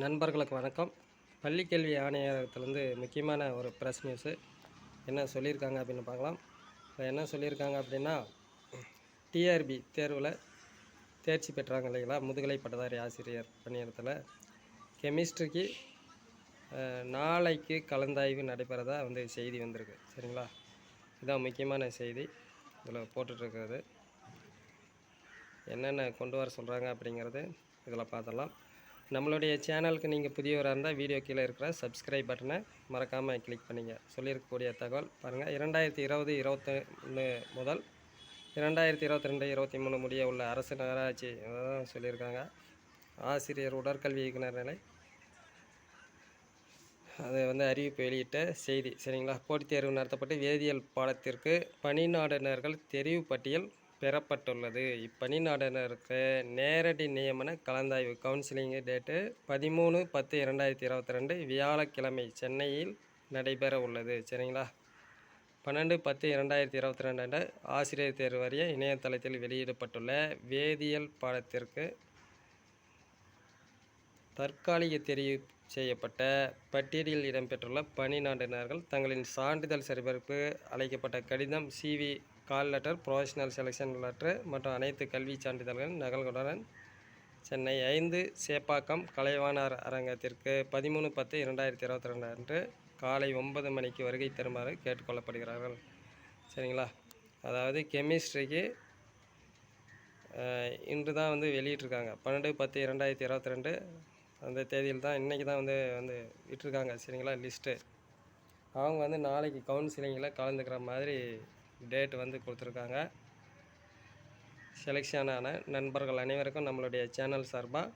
நண்பர்களுக்கு வணக்கம். பள்ளிக்கல்வி ஆணையரகத்துலேருந்து முக்கியமான ஒரு ப்ரெஸ் நியூஸு என்ன சொல்லியிருக்காங்க அப்படின்னு பார்க்கலாம். இப்போ என்ன சொல்லியிருக்காங்க அப்படின்னா டிஆர்பி தேர்வில் தேர்ச்சி பெற்றாங்க இல்லைங்களா? முதுகலை பட்டதாரி ஆசிரியர் பணியிடத்தில். கெமிஸ்ட்ரிக்கு நாளைக்கு கலந்தாய்வு நடைபெறதா வந்து செய்தி வந்திருக்கு. சரிங்களா? இதுதான் முக்கியமான செய்தி. இதில் போட்டுட்ருக்கிறது. என்னென்ன கொண்டு வர சொல்கிறாங்க அப்படிங்கிறது இதில் பார்த்தலாம் நம்மளுடைய சேனலுக்கு நீங்கள் புதியவராக இருந்தால் வீடியோ கீழே இருக்கிற சப்ஸ்கிரைப் பட்டனை மறக்காமல் கிளிக் பண்ணிங்க. சொல்லியிருக்கக்கூடிய தகவல் பாருங்கள் இரண்டாயிரத்தி இருபது இருபத்தொன்று முதல் இரண்டாயிரத்தி இருபத்தி ரெண்டு இருபத்தி மூணு முடிய உள்ள அரசு நகராட்சி சொல்லியிருக்காங்க. ஆசிரியர் உடற்கல்வி இயக்குனர் நிலை. அது வந்து அறிவிப்பு வெளியிட்ட செய்தி சரிங்களா? போட்டித் தேர்வு நடத்தப்பட்டு வேதியியல் பாடத்திற்கு பணிநாடுனர்கள் தெரிவு பட்டியல் பெறப்பட்டுள்ளது. இப்பணிநாடுனருக்கு நேரடி நியமன கலந்தாய்வு கவுன்சிலிங் டேட்டு பதிமூணு பத்து இரண்டாயிரத்தி இருபத்தி ரெண்டு வியாழக்கிழமை சென்னையில் நடைபெற உள்ளது. சரிங்களா? பன்னெண்டு பத்து இரண்டாயிரத்தி இருபத்தி ரெண்டு அன்று ஆசிரியர் தேர்வு வாரிய இணையதளத்தில் வெளியிடப்பட்டுள்ள வேதியியல் பாடத்திற்கு தற்காலிக தெரிவு செய்யப்பட்ட பட்டியலில் இடம்பெற்றுள்ள பணிநாட்டினர்கள் தங்களின் சான்றிதழ் சரிபார்ப்பு அழைக்கப்பட்ட கடிதம் C V call letter professional selection letter மற்றும் அனைத்து கல்வி சான்றிதழ்களின் நகல்களுடன் சென்னை ஐந்து சேப்பாக்கம் கலைவாணர் அரங்கத்திற்கு பதிமூணு பத்து இரண்டாயிரத்தி இருபத்தி ரெண்டு அன்று காலை ஒன்பது மணிக்கு வருகை தருமாறு கேட்டுக்கொள்ளப்படுகிறார்கள். சரிங்களா? அதாவது கெமிஸ்ட்ரிக்கு இன்று தான் வந்து வெளியிட்டிருக்காங்க. பன்னெண்டு பத்து இரண்டாயிரத்தி இருபத்தி ரெண்டு அந்த தேதியில் தான் இன்றைக்கி தான் வந்து வந்து விட்டுருக்காங்க சரிங்களா லிஸ்ட்டு அவங்க வந்து நாளைக்கு கவுன்சிலிங்கில் கலந்துக்கிற மாதிரி டேட் வந்து கொடுத்துருக்காங்க. செலெக்ஷனான நண்பர்கள் அனைவருக்கும் நம்மளுடைய சேனல் சார்பாக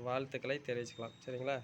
வாழ்த்துக்களை தெரிவிச்சுக்கலாம் சரிங்களா?